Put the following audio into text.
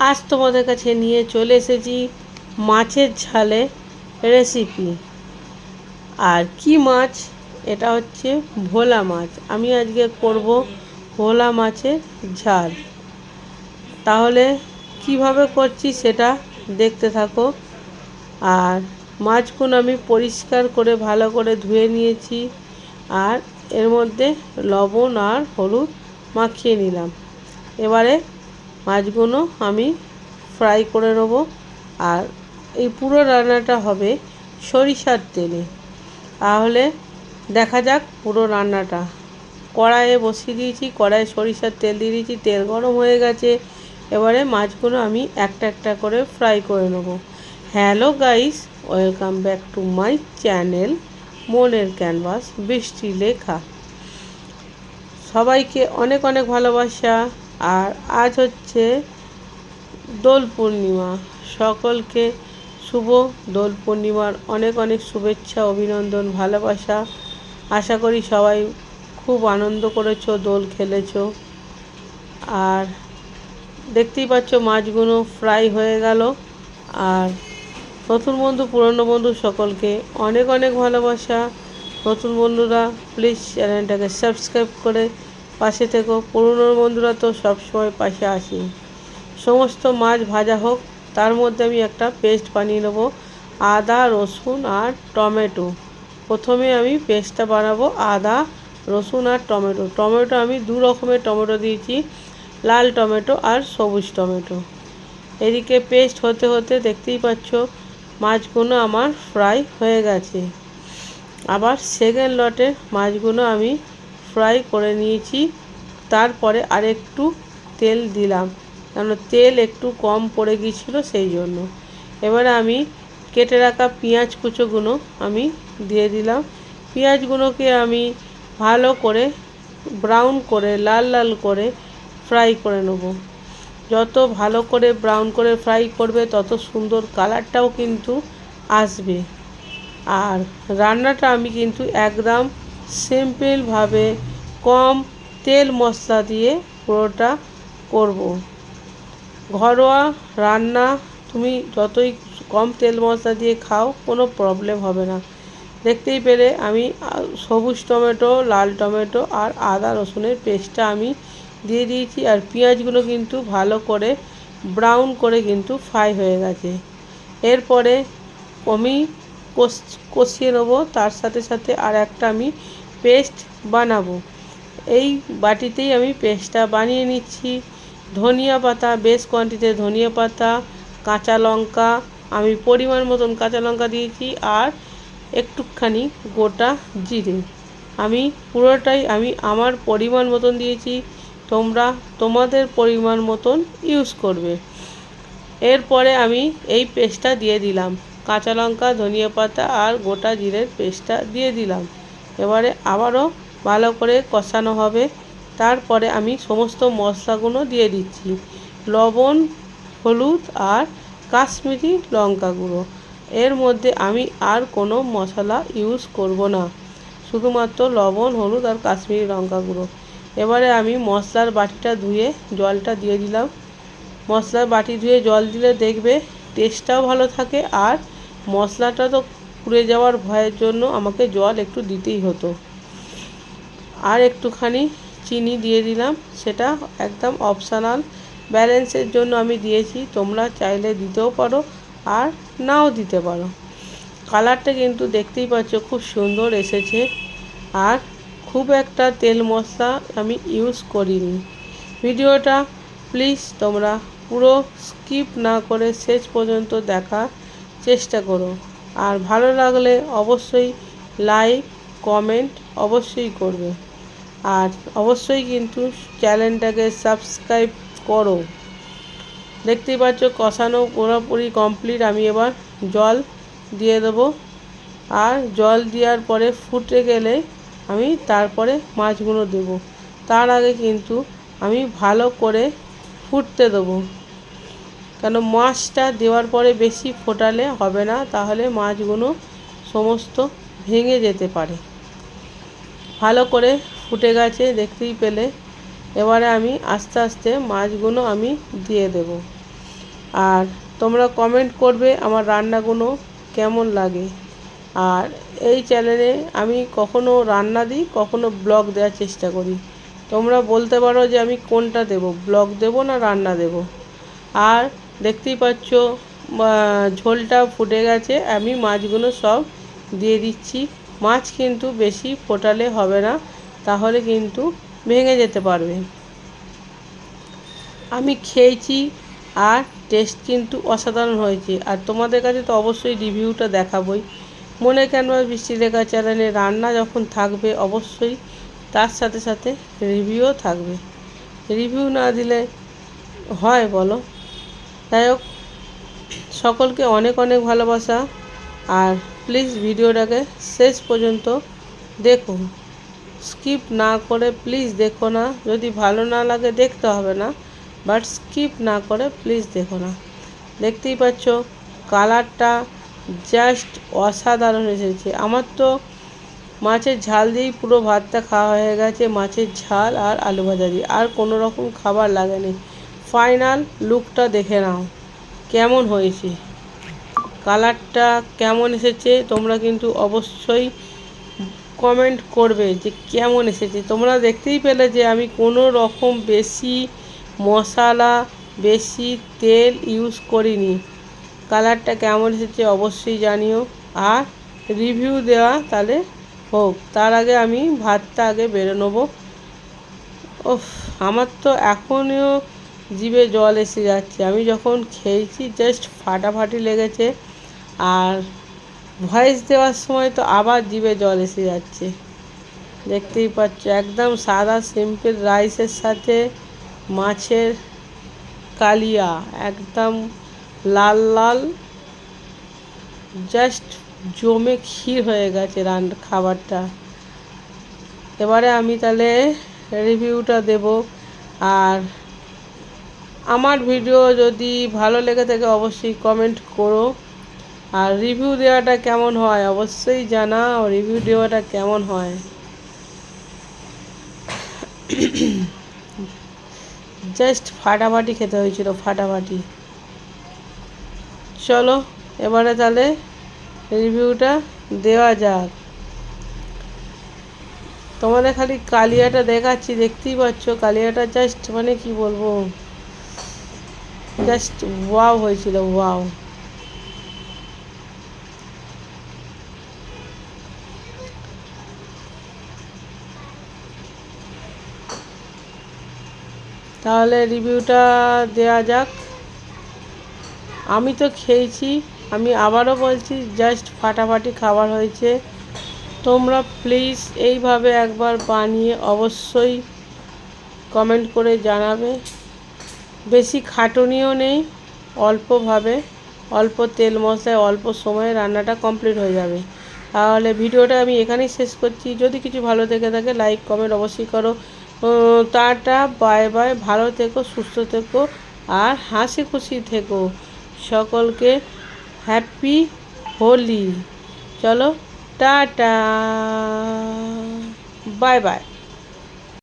আজ তোমাদের কাছে নিয়ে চলে এসেছি মাছের ঝালে রেসিপি আর কি মাছ? এটা হচ্ছে ভোলা মাছ। আমি আজকে করব ভোলা মাছের ঝাল। তাহলে কীভাবে করছি সেটা দেখতে থাকো। আর মাছগুলো আমি পরিষ্কার করে, ভালো করে ধুয়ে নিয়েছি। আর এর মধ্যে লবণ আর হলুদ মাখিয়ে নিলাম। এবারে মাছগুলো আমি ফ্রাই করে নেব। আর এই পুরো রান্নাটা হবে সরিষার তেলে। তাহলে দেখা যাক পুরো রান্নাটা। কড়াইয়ে বসিয়ে দিয়েছি, কড়াইয়ে সরিষার তেল দিয়ে দিয়েছি, তেল গরম হয়ে গেছে। এবারে মাছগুলো আমি একটা একটা করে ফ্রাই করে নেব। Hello guys, welcome back to my channel, মনের ক্যানভাস, বৃষ্টি লেখা। সবাইকে অনেক অনেক ভালোবাসা। আর আজ হচ্ছে দোল পূর্ণিমা। সকলকে শুভ দোল পূর্ণিমার অনেক অনেক শুভেচ্ছা, অভিনন্দন, ভালোবাসা। আশা করি সবাই খুব আনন্দ করেছ, দোল খেলেছো। আর দেখতেই পাচ্ছ মাছগুলো ফ্রাই হয়ে গেল। আর নতুন বন্ধু, পুরনো বন্ধু সকলকে অনেক অনেক ভালোবাসা। নতুন বন্ধুরা, প্লিজ চ্যানেলটাকে সাবস্ক্রাইব করে পাশে থেকো পুরনো বন্ধুরা তো সবসময় পাশে আসি। সমস্ত মাছ ভাজা হোক, তার মধ্যে আমি একটা পেস্ট বানিয়ে নেব, আদা, রসুন আর টমেটো। প্রথমে আমি পেস্টটা বানাবো আদা, রসুন আর টমেটো। টমেটো আমি দু রকমের টমেটো দিয়েছি, লাল টমেটো আর সবুজ টমেটো। এদিকে পেস্ট হতে হতে দেখতেই পাচ্ছ, মাছগুলো আমার ফ্রাই হয়ে গেছে। আবার সেকেন্ড লটে মাছগুলো আমি ফ্রাই করে নিয়েছি। তারপরে আরেকটু তেল দিলাম। কেন তেল একটু কম পড়ে গিয়েছিল সেই জন্য। এবারে আমি কেটে রাখা পেঁয়াজ কুচোগুলো আমি দিয়ে দিলাম। পেঁয়াজগুলোকে আমি ভালো করে ব্রাউন করে, লাল লাল করে ফ্রাই করে নেব। যত ভালো করে ব্রাউন করে ফ্রাই করবে, তত সুন্দর কালারটাও কিন্তু আসবে। আর রান্নাটা আমি কিন্তু একদম সিম্পলভাবে কম তেল মশলা দিয়ে পুরোটা করব। ঘরোয়া রান্না, তুমি যতই কম তেল মশলা দিয়ে খাও, কোনো প্রবলেম হবে না। দেখতেই পেলে আমি সবুজ টমেটো, লাল টমেটো আর আদা রসুনের পেস্টটা আমি দিয়ে দিয়েছি। আর পেঁয়াজগুলো কিন্তু ভালো করে ব্রাউন করে কিন্তু ফ্রাই হয়ে গেছে। এরপরে আমি কষিয়ে নেব। তার সাথে সাথে আর একটা আমি পেস্ট বানাবো। এই বাটিতেই আমি পেস্টটা বানিয়ে নিচ্ছি। ধনিয়া পাতা, বেশ কোয়ান্টিটিতে ধনিয়া পাতা, কাঁচা লঙ্কা, আমি পরিমাণ মতন কাঁচা লঙ্কা দিয়েছি আর একটুখানি গোটা জিরে। আমি পুরোটাই আমি আমার পরিমাণ মতন দিয়েছি। তোমরা তোমাদের পরিমাণ মতন ইউজ করবে। এরপরে আমি এই পেস্টটা দিয়ে দিলাম। কাঁচা লঙ্কা, ধনিয়া পাতা আর গোটা জিরের পেস্টটা দিয়ে দিলাম। এবারে আবারও ভালো করে কষানো হবে। তারপরে আমি সমস্ত মশলাগুলো দিয়ে দিচ্ছি। লবণ, হলুদ আর কাশ্মীরি লঙ্কা গুঁড়ো। এর মধ্যে আমি আর কোনো মশলা ইউজ করব না। শুধুমাত্র লবণ, হলুদ আর কাশ্মীরি লঙ্কা গুঁড়ো। এবারে আমি মশলার বাটিটা ধুয়ে জলটা দিয়ে দিলাম। মশলার বাটি ধুয়ে জল দিলে দেখবে টেস্টটাও ভালো থাকে আর মশলাটা তো পুড়ে যাওয়ার ভয়ের জন্য আমাকে জল একটু দিতেই হতো। আর একটুখানি চিনি দিয়ে দিলাম। সেটা একদম অপশানাল ব্যালেন্সের জন্য আমি দিয়েছি। তোমরা চাইলে দিতেও পারো আর নাও দিতে পারো। কালারটা কিন্তু দেখতেই পাচ্ছ খুব সুন্দর এসেছে। আর খুব একটা তেল মশলা আমি ইউজ করিনি। ভিডিওটা প্লিজ তোমরা পুরো স্কিপ না করে শেষ পর্যন্ত দেখার চেষ্টা করো। আর ভালো লাগলে অবশ্যই লাইক কমেন্ট অবশ্যই করবে। আর অবশ্যই কিন্তু চ্যানেলটাকে সাবস্ক্রাইব করো। দেখতেই পাচ্ছ কষানো পুরোপুরি কমপ্লিট আমি এবার জল দিয়ে দেবো। আর জল দেওয়ার পরে ফুটে গেলে আমি তারপরে মাছগুলো দেব। তার আগে কিন্তু আমি ভালো করে ফুটতে দেবো। কেন মাছটা দেওয়ার পরে বেশি ফোটালে হবে না, তাহলে মাছগুলো সমস্ত ভেঙে যেতে পারে। ভালো করে ফুটে গেছে, দেখতেই পেলে। এবারে আমি আস্তে আস্তে মাছগুলো আমি দিয়ে দেব। আর তোমরা কমেন্ট করবে আমার রান্নাগুলো কেমন লাগে। আর এই চ্যানেলে আমি কখনো রান্না দিই, কখনো ব্লগ দেওয়ার চেষ্টা করি। তোমরা বলতে পারো যে আমি কোনটা দেব ব্লগ দেব না রান্না দেব। আর দেখতেই পাচ্ছ ঝোলটা ফুটে গেছে, আমি মাছগুলো সব দিয়ে দিচ্ছি। মাছ কিন্তু বেশি ফোটালে হবে না, তাহলে কিন্তু ভেঙে যেতে পারবে। আমি খেয়েছি আর টেস্ট কিন্তু অসাধারণ হয়েছে, আর তোমাদের কাছে তো অবশ্যই রিভিউটা দেখাবই। মনে ক্যানভাস বৃষ্টি লেখা চ্যানেলে রান্না যখন থাকবে, অবশ্যই তার সাথে সাথে রিভিউও থাকবে। রিভিউ না দিলে হয় বলো? যাই হোক, সকলকে অনেক অনেক ভালোবাসা। আর প্লিজ ভিডিওটাকে শেষ পর্যন্ত দেখুন। স্কিপ না করে প্লিজ দেখো না। যদি ভালো না লাগে দেখতে হবে না বাট স্কিপ না করে প্লিজ দেখো না। দেখতেই পাচ্ছ কালারটা জাস্ট অসাধারণ এসেছে। আমার তো মাছের ঝাল দিয়েই পুরো ভাতটা খাওয়া হয়ে গেছে, মাছের ঝাল আর আলু ভাজা দিয়ে। আর কোনো রকম খাবার লাগেনি। ফাইনাল লুকটা দেখে নাও। কেমন হয়েছে? কালারটা কেমন এসেছে? তোমরা কিন্তু অবশ্যই কমেন্ট করবে যে কেমন এসেছে। তোমরা দেখতেই পেলে যে আমি কোনো রকম বেশি মশলা, বেশি তেল ইউজ করিনি। কালারটা কেমন এসেছে অবশ্যই জানিও। আর রিভিউ দেওয়া তাহলে হোক। তার আগে আমি ভাতটা আগে বেড়ে নেব। ও আমার তো এখনও জিভে জল এসে যাচ্ছে। আমি যখন খেয়েছি জাস্ট ফাটাফাটি লেগেছে। আর ভয়েস দেওয়ার সময় তো আবার জিভে জল এসে যাচ্ছে। দেখতেই পাচ্ছ, একদম সাদা সিম্পল রাইসের সাথে মাছের কালিয়া, একদম লাল লাল জাস্ট জমে ক্ষীর হয়ে গেছে রান, খাবারটা। এবারে আমি তাহলে রিভিউটা দেব। আর আমার ভিডিও যদি ভালো লেগে থাকে, অবশ্যই কমেন্ট করো। আর রিভিউ দেওয়াটা কেমন হয়, অবশ্যই জানাও রিভিউ দেওয়াটা কেমন হয়। জাস্ট ফাটাফাটি খেতে হয়েছিল, ফাটাফাটি। চলো, এবারে তাহলে রিভিউটা দেওয়া যাক। তোমাদের খালি কালিয়াটা দেখাচ্ছি, দেখতেই পাচ্ছ, কালিয়াটা জাস্ট মানে কি বলব? জাস্ট ওয়াও হয়েছিল ওয়াও তাহলে রিভিউটা দেওয়া যাক। আমি তো খেয়েছি, আমি আবারও বলছি জাস্ট ফাটাফাটি খাবার হয়েছে। তোমরা প্লিজ এইভাবে একবার বানিয়ে অবশ্যই কমেন্ট করে জানাবে। বেশি খাটুনিও নেই, অল্পভাবে। অল্প তেল মশলায় অল্প সময়ে রান্নাটা কমপ্লিট হয়ে যাবে। তাহলে ভিডিওটা আমি এখানেই শেষ করছি। যদি কিছু ভালো থেকে থাকে, লাইক, কমেন্ট অবশ্যই করো। Tata, bye bye. ভালো থেকো, সুস্থ থেকো, আর হাসি খুশি থেকো। সকলকে হ্যাপি হোলি। চলো, টাটা। Bye by.